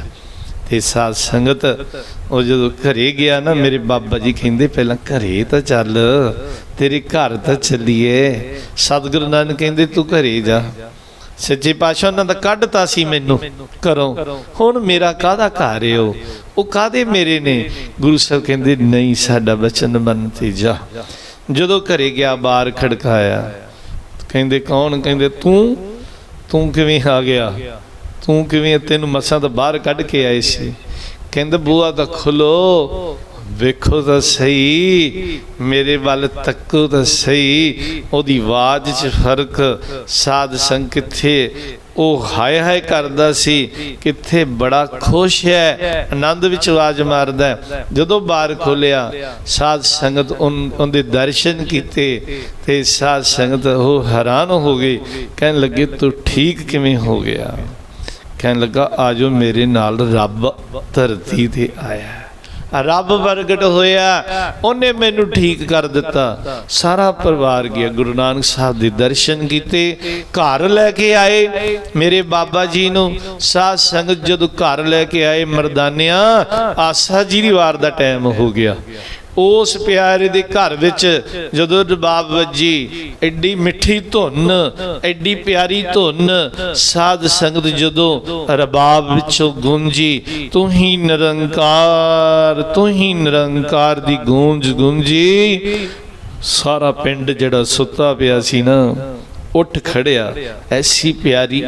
ਤੇ ਸਾਧ ਸੰਗਤ, ਉਹ ਜਦੋਂ ਘਰੇ ਗਿਆ ਨਾ, ਮੇਰੇ ਬਾਬਾ ਜੀ ਕਹਿੰਦੇ ਪਹਿਲਾਂ ਘਰੇ ਤਾਂ ਚੱਲ, ਤੇਰੇ ਘਰ ਤਾਂ ਚੱਲੀਏ। ਸਤਿਗੁਰੂ ਨਾਨਕ ਕਹਿੰਦੇ, ਤੂੰ ਘਰੇ ਜਾ। ਸੱਚੇ ਪਾਤਸ਼ਾਹ ਉਹਨਾਂ ਦਾ ਕੱਢਤਾ ਸੀ ਮੈਨੂੰ ਘਰੋਂ। ਹੁਣ ਮੇਰਾ ਕਾਹਦਾ ਘਰ ਏ ਉਹ? ਉਹ ਕਾਹਦੇ ਮੇਰੇ ਨੇ? ਗੁਰੂ ਸਾਹਿਬ ਕਹਿੰਦੇ, ਨਹੀਂ, ਸਾਡਾ ਬਚਨ ਮੰਨ ਤੇ ਜਾ। ਜਦੋਂ ਘਰੇ ਗਿਆ, ਬਾਹਰ ਖੜਕਾਇਆ। ਕਹਿੰਦੇ, ਕੌਣ? ਕਹਿੰਦੇ, ਤੂੰ? ਤੂੰ ਕਿਵੇਂ ਆ ਗਿਆ? ਤੂੰ ਕਿਵੇਂ ਤੈਨੂੰ ਮਸਾਂ ਤਾਂ ਬਾਹਰ ਕੱਢ ਕੇ ਆਏ ਸੀ? ਕਹਿੰਦੇ ਬੂਆ ਤਾਂ ਖੁੱਲੋ। ਵੇਖੋ ਤਾਂ ਸਹੀ। ਮੇਰੇ ਵੱਲ ਤੱਕੋ ਤਾਂ ਸਹੀ। ਉਹਦੀ ਆਵਾਜ਼ 'ਚ ਫ਼ਰਕ ਸਾਧ ਸੰਗ ਕਿੱਥੇ ਉਹ ਹਾਏ ਹਾਏ ਕਰਦਾ ਸੀ। ਕਿੱਥੇ ਬੜਾ ਖੁਸ਼ ਹੈ। ਆਨੰਦ ਵਿੱਚ ਆਵਾਜ਼ ਮਾਰਦਾ ਜਦੋਂ ਬਾਹਰ ਖੋਲਿਆ, ਸਾਧ ਸੰਗਤ ਉਨ- ਉਹਦੇ ਦਰਸ਼ਨ ਕੀਤੇ ਤੇ ਸਾਧ ਸੰਗਤ ਉਹ ਹੈਰਾਨ ਹੋ ਗਏ ਕਹਿਣ ਲੱਗੇ, ਤੂੰ ਠੀਕ ਕਿਵੇਂ ਹੋ ਗਿਆ? ਕਹਿਣ ਲੱਗਾ, ਆਜੋ ਮੇਰੇ ਨਾਲ ਰੱਬ ਧਰਤੀ ਤੇ ਆਇਆ ਰੱਬ ਪ੍ਰਗਟ ਹੋਇਆ, ਉਹਨੇ ਮੈਨੂੰ ਠੀਕ ਕਰ ਦਿੱਤਾ। ਸਾਰਾ ਪਰਿਵਾਰ ਗਿਆ, ਗੁਰੂ ਨਾਨਕ ਸਾਹਿਬ ਦੇ ਦਰਸ਼ਨ ਕੀਤੇ, ਘਰ ਲੈ ਕੇ ਆਏ ਮੇਰੇ ਬਾਬਾ ਜੀ ਨੂੰ। ਸਾਧ ਸੰਗਤ ਜਦੋਂ ਘਰ ਲੈ ਕੇ ਆਏ ਮਰਦਾਨਿਆਂ, ਆਸਾ ਜੀ ਦੀ ਵਾਰ ਦਾ ਟਾਈਮ ਹੋ ਗਿਆ। ਉਸ ਪਿਆਰੇ ਦੇ ਘਰ ਵਿੱਚ ਜਦੋਂ ਰਬਾਬ ਵੱਜੀ, ਐਡੀ ਮਿੱਠੀ ਧੁਨ, ਐਡੀ ਪਿਆਰੀ ਧੁਨ, ਸਾਧ ਸੰਗਤ ਜਦੋਂ ਰਬਾਬ ਵਿੱਚੋਂ ਗੂੰਜੀ, ਤੂੰ ਹੀ ਨਿਰੰਕਾਰ, ਤੂੰ ਹੀ ਨਿਰੰਕਾਰ ਦੀ ਗੂੰਜ ਗੂੰਜੀ। ਸਾਰਾ ਪਿੰਡ ਜਿਹੜਾ ਸੁੱਤਾ ਪਿਆ ਸੀ ਨਾ, ਉੱਠ ਖੜਿਆ, ਐਸੀ ਪਿਆਰੀ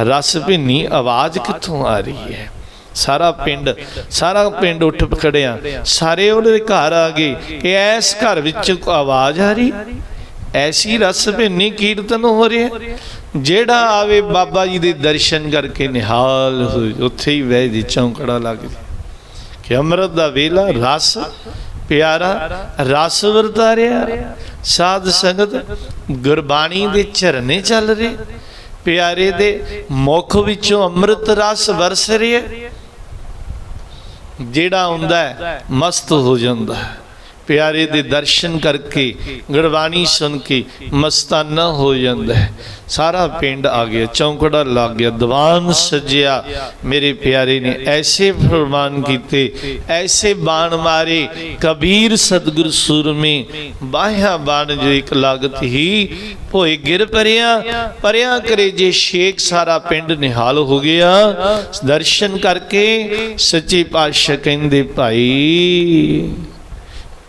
ਰਸ ਭਿੰਨੀ ਆਵਾਜ਼ ਕਿੱਥੋਂ ਆ ਰਹੀ ਹੈ? ਸਾਰਾ ਪਿੰਡ ਸਾਰਾ ਪਿੰਡ ਉੱਠ ਖੜਿਆ। ਸਾਰੇ ਉਹਦੇ ਘਰ ਆ ਗਏ। ਕਿ ਐਸ ਘਰ ਵਿੱਚ ਆਵਾਜ਼ ਆ ਰਹੀ। ਐਸੀ ਰਸ ਭਿੰਨੀ ਕੀਰਤਨ ਹੋ ਰਿਹਾ। ਜਿਹੜਾ ਆਵੇ ਬਾਬਾ ਜੀ ਦੇ ਦਰਸ਼ਨ ਕਰਕੇ ਨਿਹਾਲ ਹੋਏ। ਉੱਥੇ ਹੀ ਵਹਿ ਦੀ ਚੌਂਕੜਾ ਲੱਗ ਜੀ ਕਿ ਅੰਮ੍ਰਿਤ ਦਾ ਵੇਲਾ ਰਸ ਪਿਆਰਾ ਰਸ ਵਰਤਾਰਿਆ ਸਾਧ ਸੰਗਤ ਗੁਰਬਾਣੀ ਦੇ ਝਰਨੇ ਚੱਲ ਰਹੇ। ਪਿਆਰੇ ਦੇ ਮੁਖ ਵਿੱਚੋਂ ਅੰਮ੍ਰਿਤ ਰਸ ਵਰਸ ਰਿਹਾ। ਜਿਹੜਾ ਹੁੰਦਾ ਮਸਤ ਹੋ ਜਾਂਦਾ ਹੈ। ਪਿਆਰੇ ਦੇ ਦਰਸ਼ਨ ਕਰਕੇ, ਗੁਰਬਾਣੀ ਸੁਣ ਕੇ ਮਸਤਾਨਾ ਹੋ ਜਾਂਦਾ ਹੈ। ਸਾਰਾ ਪਿੰਡ ਆ ਗਿਆ, ਚੌਂਕੜਾ ਲੱਗ ਗਿਆ, ਦੀਵਾਨ ਸਜਿਆ। ਮੇਰੇ ਪਿਆਰੇ ਨੇ ਐਸੇ ਫਰਮਾਨ ਕੀਤੇ, ਐਸੇ ਬਾਣ ਮਾਰੇ, ਕਬੀਰ ਸਤਿਗੁਰ ਸੂਰਮੇ, ਬਾਹਿਆ ਬਾਣ ਜੋ ਇੱਕ ਲਾਗਤ ਹੀ ਭੋਏ ਗਿਰ ਪਰਿਆ ਪਰਿਆ ਕਰੇ ਜੇ ਸ਼ੇਖ ਸਾਰਾ ਪਿੰਡ ਨਿਹਾਲ ਹੋ ਗਿਆ। ਦਰਸ਼ਨ ਕਰਕੇ ਸੱਚੇ ਪਾਤਸ਼ਾਹ ਕਹਿੰਦੇ, ਭਾਈ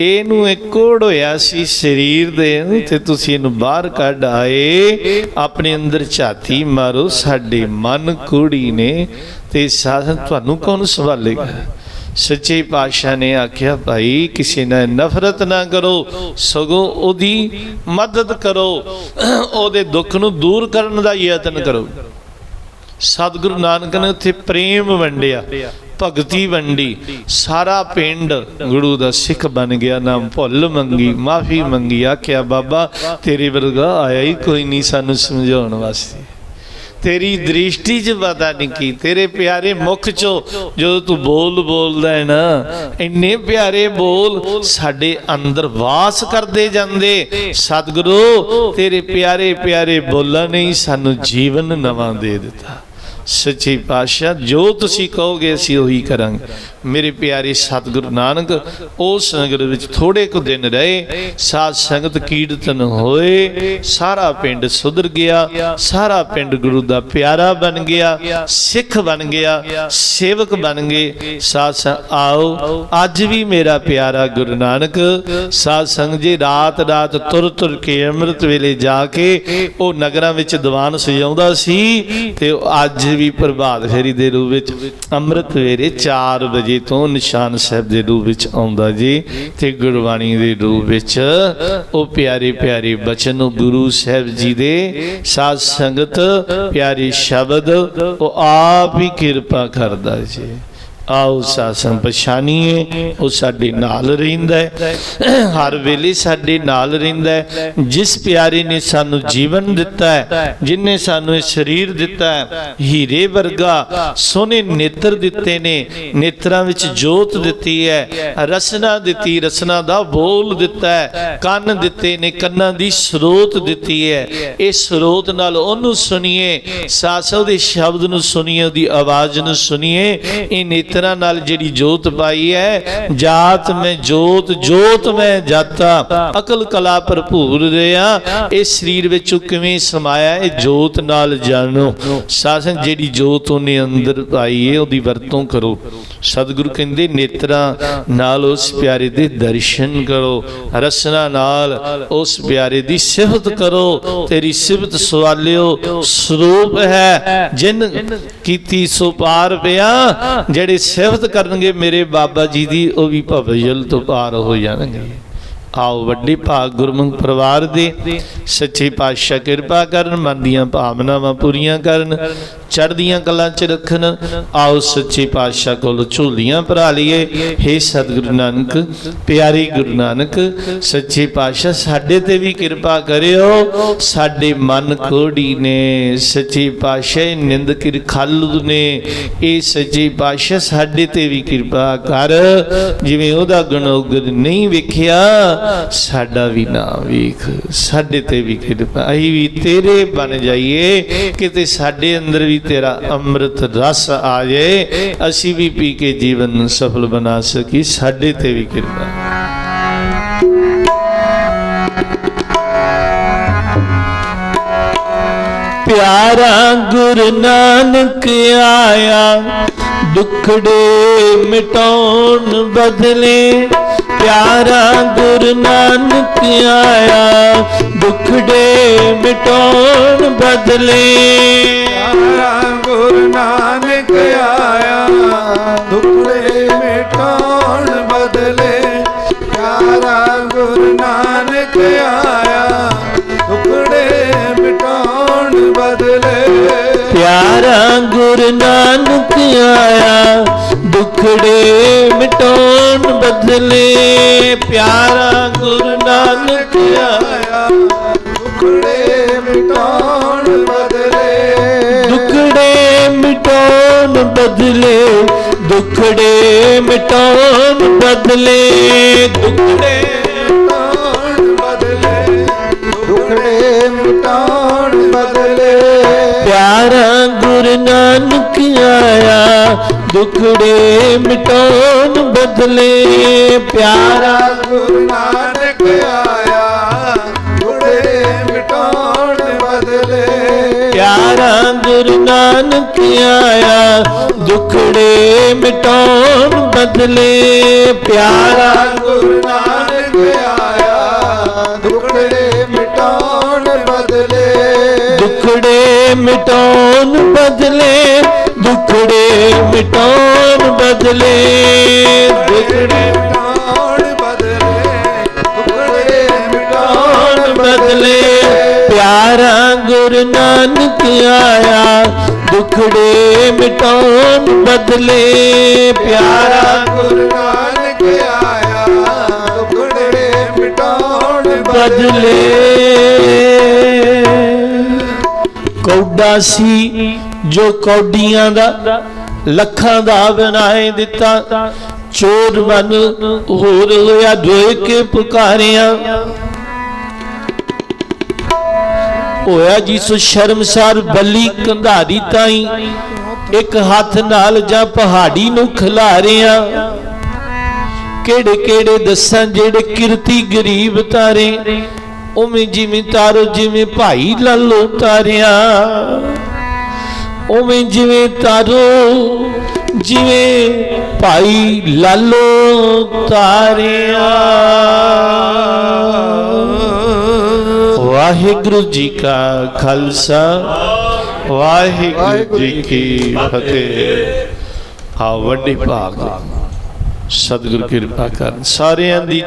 ਇਹਨੂੰ ਇੱਕ ਹੋਇਆ ਸੀ ਸਰੀਰ ਦੇ ਨੂੰ ਤੇ ਤੁਸੀਂ ਇਹਨੂੰ ਬਾਹਰ ਕੱਢ ਆਏ। ਆਪਣੇ ਅੰਦਰ ਝਾਤੀ ਮਾਰੋ, ਸਾਡੇ ਮਨ ਕੁੜੀ ਨੇ ਤੇ ਸਾਧਨ ਤੁਹਾਨੂੰ ਕੌਣ ਸੰਭਾਲੇਗਾ? ਸੱਚੇ ਪਾਤਸ਼ਾਹ ਨੇ ਆਖਿਆ, ਭਾਈ, ਕਿਸੇ ਨਾਲ ਨਫ਼ਰਤ ਨਾ ਕਰੋ, ਸਗੋਂ ਉਹਦੀ ਮਦਦ ਕਰੋ, ਉਹਦੇ ਦੁੱਖ ਨੂੰ ਦੂਰ ਕਰਨ ਦਾ ਯਤਨ ਕਰੋ। ਸਤਿਗੁਰੂ ਨਾਨਕ ਨੇ ਉੱਥੇ ਪ੍ਰੇਮ ਵੰਡਿਆ। ਭਗਤੀ ਵੰਡੀ। ਸਾਰਾ ਪਿੰਡ ਗੁਰੂ ਦਾ ਸਿੱਖ ਬਣ ਗਿਆ। ਨਾ ਭੁੱਲ ਮੰਗੀ, ਮਾਫੀ ਮੰਗੀ, ਆਖਿਆ, ਬਾਬਾ, ਤੇਰੇ ਵਰਗਾ ਆਇਆ ਹੀ ਕੋਈ ਨਹੀਂ ਸਾਨੂੰ ਸਮਝਾਉਣ ਵਾਸਤੇ। ਤੇਰੀ ਦ੍ਰਿਸ਼ਟੀ 'ਚ ਪਤਾ ਨਹੀਂ ਕੀ। ਤੇਰੇ ਪਿਆਰੇ ਮੁਖ 'ਚੋਂ ਜਦੋਂ ਤੂੰ ਬੋਲ ਬੋਲਦਾ ਹੈ ਨਾ, ਇੰਨੇ ਪਿਆਰੇ ਬੋਲ ਸਾਡੇ ਅੰਦਰ ਵਾਸ ਕਰਦੇ ਜਾਂਦੇ। ਸਤਿਗੁਰੂ, ਤੇਰੇ ਪਿਆਰੇ ਪਿਆਰੇ ਬੋਲਾਂ ਨੇ ਹੀ ਸਾਨੂੰ ਜੀਵਨ ਨਵਾਂ ਦੇ ਦਿੱਤਾ। ਸੱਚੇ ਪਾਤਸ਼ਾਹ, ਜੋ ਤੁਸੀਂ ਕਹੋਗੇ ਅਸੀਂ ਉਹੀ ਕਰਾਂਗੇ। ਮੇਰੇ ਪਿਆਰੇ ਸਤਿਗੁਰੂ ਨਾਨਕ ਉਸ ਨਗਰ ਵਿੱਚ ਥੋੜੇ ਕੁ ਦਿਨ ਰਹੇ, ਸਾਧ ਸੰਗਤ ਕੀਰਤਨ ਹੋਏ, ਸਾਰਾ ਪਿੰਡ ਸੁਧਰ ਗਿਆ, ਸਾਰਾ ਪਿੰਡ ਗੁਰੂ ਦਾ ਪਿਆਰਾ ਬਣ ਗਿਆ, ਸਿੱਖ ਬਣ ਗਿਆ, ਸੇਵਕ ਬਣ ਗਏ। ਸਾਧ ਸੰਗ, ਆਓ, ਅੱਜ ਵੀ ਮੇਰਾ ਪਿਆਰਾ ਗੁਰੂ ਨਾਨਕ, ਸਾਧ ਸੰਗ ਜੀ ਰਾਤ ਰਾਤ ਤੁਰ ਤੁਰ ਕੇ ਅੰਮ੍ਰਿਤ ਵੇਲੇ ਜਾ ਕੇ ਉਹ ਨਗਰਾਂ ਵਿੱਚ ਦੀਵਾਨ ਸਜਾਉਂਦਾ ਸੀ ਤੇ ਅੱਜ ਵੀ ਪ੍ਰਭਾਤ ਫੇਰੀ ਦੇ ਰੂਪ ਵਿੱਚ, ਅੰਮ੍ਰਿਤ ਵੇਲੇ 4 ਵਜੇ ਤੋਂ ਨਿਸ਼ਾਨ ਸਾਹਿਬ ਦੇ ਰੂਪ ਵਿੱਚ ਆਉਂਦਾ ਜੀ। ਤੇ ਗੁਰਬਾਣੀ ਦੇ ਰੂਪ ਵਿੱਚ ਉਹ ਪਿਆਰੇ ਪਿਆਰੇ ਬਚਨ ਗੁਰੂ ਸਾਹਿਬ ਜੀ ਦੇ ਸਾਧ ਸੰਗਤ, ਪਿਆਰੇ ਸ਼ਬਦ, ਉਹ ਆਪ ਹੀ ਕਿਰਪਾ ਕਰਦਾ ਜੀ। ਆਓ ਸਾਸਨ ਪਛਾਣੀਏ, ਉਹ ਸਾਡੇ ਨਾਲ ਰਹਿੰਦਾ ਹੈ। ਹਰ ਵੇਲੇ ਸਾਡੇ ਨਾਲ ਰਹਿੰਦਾ ਹੈ। ਜਿਸ ਪਿਆਰੇ ਨੇ ਸਾਨੂੰ ਜੀਵਨ ਦਿੱਤਾ ਹੈ, ਜਿਨੇ ਸਾਨੂੰ ਇਹ ਸਰੀਰ ਦਿੱਤਾ ਹੈ, ਹੀਰੇ ਵਰਗਾ ਸੋਨੇ ਨੇਤਰ ਦਿੱਤੇ ਨੇ, ਨੇਤਰਾਂ ਵਿੱਚ ਜੋਤ ਦਿੱਤੀ ਹੈ, ਰਸਨਾ ਦਿੱਤੀ, ਰਸਨਾ ਦਾ ਬੋਲ ਦਿੱਤਾ ਹੈ, ਕੰਨ ਦਿੱਤੇ ਨੇ, ਕੰਨਾਂ ਦੀ ਸਰੋਤ ਦਿੱਤੀ ਹੈ। ਇਹ ਸਰੋਤ ਨਾਲ ਉਹਨੂੰ ਸੁਣੀਏ ਸਾਸੋ ਦੇ ਸ਼ਬਦ ਨੂੰ ਸੁਣੀਏ, ਉਹਦੀ ਆਵਾਜ਼ ਨੂੰ ਸੁਣੀਏ, ਇਹ ਨੇਤਰ ਨੇਤਰਾਂ ਨਾਲ ਜਿਹੜੀ ਜੋਤ ਪਾਈ ਹੈ, ਜਾਤ ਮੈਂ ਜੋਤ ਜੋਤ ਮੈਂ ਜਾਤਾ। ਅਕਲ ਕਲਾ ਭਰਪੂਰ ਰਿਆ ਇਹ ਸਰੀਰ ਵਿੱਚੋਂ ਕਿਵੇਂ ਸਮਾਇਆ, ਇਹ ਜੋਤ ਨਾਲ ਜਾਣੋ। ਸਾਸਨ ਜਿਹੜੀ ਜੋਤ ਉਹਨੇ ਅੰਦਰ ਪਾਈ ਹੈ, ਉਹਦੀ ਵਰਤੋਂ ਕਰੋ। ਸਤਿਗੁਰੂ ਕਹਿੰਦੇ, ਨੇਤਰਾਂ ਨਾਲ ਉਸ ਪਿਆਰੇ ਦੇ ਦਰਸ਼ਨ ਕਰੋ। ਰਸਨਾ ਨਾਲ ਉਸ ਪਿਆਰੇ ਦੀ ਸਿਫਤ ਕਰੋ। ਤੇਰੀ ਸਿਫਤ ਸਵਾਲਿਓ ਸਰੂਪ ਹੈ। ਜਿਨ ਕੀਤੀ ਸੋ ਪਾਰ ਪਿਆ, ਜਿਹੜੇ ਸਿਫਤ ਕਰਨਗੇ ਮੇਰੇ ਬਾਬਾ ਜੀ ਦੀ ਉਹ ਵੀ ਭਵਜਲ ਤੋਂ ਪਾਰ ਹੋ ਜਾਣਗੇ। ਆਓ ਵੱਡੀ ਭਾਗ ਗੁਰਮੁਖ ਪਰਿਵਾਰ ਦੇ। ਸੱਚੇ ਪਾਤਸ਼ਾਹ ਕਿਰਪਾ ਕਰਨ, ਮਨ ਦੀਆਂ ਭਾਵਨਾਵਾਂ ਪੂਰੀਆਂ ਕਰਨ, ਚੜ੍ਹਦੀਆਂ ਕਲਾਂ 'ਚ ਰੱਖਣ। ਆਓ ਸੱਚੇ ਪਾਤਸ਼ਾਹ ਕੋਲ ਝੋਲੀਆਂ ਭਰਾ ਲਈਏ। हे ਸਤਿਗੁਰੂ ਨਾਨਕ, ਪਿਆਰੇ ਗੁਰੂ ਨਾਨਕ, ਸੱਚੇ ਪਾਤਸ਼ਾਹ ਸਾਡੇ ਤੇ ਵੀ ਕਿਰਪਾ ਕਰਿਓ। ਸਾਡੇ ਮਨ ਕੋੜੀ ਨੇ, ਸੱਚੇ ਪਾਤਸ਼ਾਹ ਨਿੰਦ ਕਿਰ ਖਾਲੂ ਨੇ। ਇਹ ਸੱਚੇ ਪਾਤਸ਼ਾਹ ਸਾਡੇ ਤੇ ਵੀ ਕਿਰਪਾ ਕਰ। ਜਿਵੇਂ ਉਹਦਾ ਗੁਣੋਗਰ ਨਹੀਂ ਵੇਖਿਆ ਸਾਡਾ ਵੀ ਨਾ ਵੇਖ, ਸਾਡੇ ਤੇ ਵੀ ਕਿਰਪਾ। ਅਸੀਂ ਵੀ ਤੇਰੇ ਬਣ ਜਾਈਏ, ਕਿਤੇ ਸਾਡੇ ਅੰਦਰ ਵੀ ਤੇਰਾ ਅੰਮ੍ਰਿਤ ਰਸ ਆ ਜਾਏ ਅਸੀਂ ਵੀ ਪੀ ਕੇ ਜੀਵਨ ਨੂੰ ਸਫਲ ਬਣਾ ਸਕੀ ਸਾਡੇ ਤੇ ਵੀ ਕਿਰਪਾ। ਪਿਆਰਾ ਗੁਰੂ ਨਾਨਕ ਆਇਆ, ਦੁਖੜੇ ਮਿਟਾਉਣ ਬਦਲੇ। ਪਿਆਰਾ ਗੁਰੂ ਨਾਨਕ ਆਇਆ ਦੁਖੜੇ ਮਿਟਾਉਣ ਬਦਲੇ। ਪਿਆਰਾ ਗੁਰੂ ਨਾਨਕ ਆਇਆ ਦੁਖੜੇ ਮਿਟਾਉਣ ਬਦਲੇ। ਪਿਆਰਾ ਗੁਰੂ ਨਾਨਕ ਆਇਆ ਦੁਖੜੇ ਮਿਟਾਉਣ ਬਦਲੇ। ਪਿਆਰਾ ਗੁਰੂ ਨਾਨਕ ਆਇਆ। ਦੁਖੜੇ ਮਿਟਾਉਣ ਬਦਲੇ ਪਿਆਰਾ ਗੁਰੂ ਨਾਨਕ ਆਇਆ। ਦੁਖੜੇ ਮਿਟਾਉਣ ਬਦਲੇ। ਦੁਖੜੇ ਮਿਟਾਉਣ ਬਦਲੇ। ਦੁਖੜੇ ਮਿਟਾਉਣ ਬਦਲੇ। ਦੁਖੜੇ ਗੁਰੂ ਨਾਨਕ ਆਇਆ ਦੁਖੜੇ ਮਿਟਾਉਣ ਬਦਲੇ। ਪਿਆਰਾ ਗੁਰੂ ਨਾਨਕ ਆਇਆ ਦੁਖੜੇ ਮਿਟਾਉਣ ਬਦਲੇ। ਪਿਆਰਾ ਗੁਰੂ ਨਾਨਕ ਆਇਆ ਦੁਖੜੇ ਮਿਟਾਉਣ ਬਦਲੇ। ਪਿਆਰਾ ਗੁਰੂ ਨਾਨਕ ਆਇਆ ਦੁਖੜੇ ਮਿਟਾਉਣ ਬਦਲੇ। ਦੁਖੜੇ ਮਿਟਾਉਣ ਬਦਲੇ, ਦੁਖੜੇ ਮਿਟਾਉਣ ਬਦਲੇ, ਦੁਖੜੇ ਮਿਟਾਉਣ ਬਦਲੇ, ਦੁਖੜੇ ਮਿਟਾਉਣ ਬਦਲੇ। ਪਿਆਰਾ ਗੁਰੂ ਨਾਨਕ ਆਇਆ, ਦੁਖੜੇ ਮਿਟਾਉਣ ਬਦਲੇ। ਪਿਆਰਾ ਗੁਰੂ ਨਾਨਕ ਆਇਆ, ਦੁਖੜੇ ਮਿਟਾਉਣ ਬਦਲੇ। ਕੌਡਾ ਸੀ, ਜੋ ਕੌਡੀਆਂ ਦਾ ਲੱਖਾਂ ਦਾ ਬਣਾਏ ਦਿੱਤਾ। ਚੋਰ ਮਨ ਹੋਰ ਹੋਇਆ, ਦੋਏ ਕੇ ਪੁਕਾਰਿਆ। ਹੋਇਆ ਜੀ ਸੋ ਸ਼ਰਮਸਾਰ ਬੱਲੀ ਕੰਧਾਰੀ ਤਾਈ, ਇੱਕ ਹੱਥ ਨਾਲ ਜਾਂ ਪਹਾੜੀ ਨੂੰ ਖਿਲਾਰਿਆ। ਕਿਹੜੇ ਕਿਹੜੇ ਦੱਸਾਂ, ਜਿਹੜੇ ਕਿਰਤੀ ਗਰੀਬ ਤਾਰੇ ਉਵੇਂ ਜਿਵੇਂ ਤਾਰੋ, ਜਿਵੇਂ ਭਾਈ ਲਾਲੋ ਤਾਰਿਆ। ਉਵੇਂ ਜਿਵੇਂ ਤਾਰੋ, ਜਿਵੇਂ ਭਾਈ ਲਾਲੋ ਤਾਰਿਆ। ਵਾਹਿਗੁਰੂ ਜੀ ਕਾ ਖਾਲਸਾ, ਵਾਹਿਗੁਰੂ ਜੀ ਕੀ ਫਤਿਹ। ਆ ਵੱਡੇ ਭਾਗ, ਸਤਿਗੁਰ ਕਿਰਪਾ ਕਰਨ, ਸਾਰਿਆਂ ਦੀ